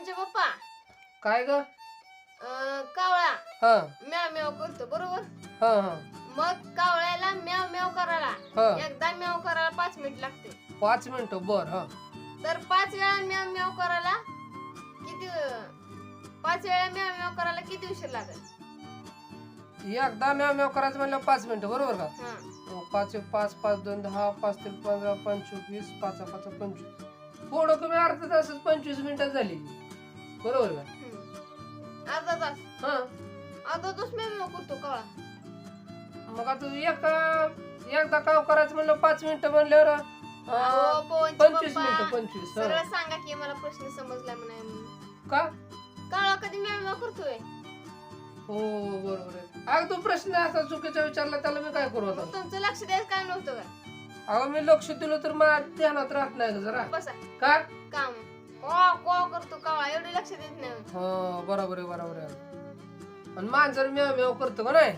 पवनचे पप्पा. काय ग? अं, कावळा. हा. म्याव म्याव करतो बरोबर? हा हा. मग कावळ्याला म्याव म्याव करायला. हा. एकदा म्याव करायला पाच मिनिट लागते पाच मिनिटं बर हा. तर पाच वेळा म्याव म्याव करायला किती पाच वेळा म्याव म्याव करायला किती उशीर लागेल? एकदा मॅव मॅव करायचं म्हणलं पाच मिनिटं बरोबर का? हा. मग पाच एक पाच पाच दोन दहा पाच तीन पंधरा पंचवीस पाच पाच पंचवीस. थोडं कमी अर्धा तासच पंचवीस मिनिटात झाली. बरोबर का? हम्म. अर्धा तास. हा. अर्धा तास म्याव करतो कावळा मग आता एका एकदा काम करायचं म्हणलं पाच मिनिटं म्हणल्यावर अं, पंचवीस मिनिटं पंचवीस सरळ. सांगा की मला प्रश्न समजला म्हणे का? कावळा कधी म्याव करतोय? हो बरोबर आहे. अगं तू प्रश्न असा चुकीचा विचारला त्याला मी काय करू आता? मग तुमचं लक्ष द्यायचं काय नव्हतं का अगं मी लक्ष दिलं तर मला ध्यानात राहत नाही ग जरा. बसा. का? काम. को को करतो एवढे लक्ष देत नाही हो बरोबर आहे बरोबर आहे. आणि मांजर म्याव म्याव करतो का नाही?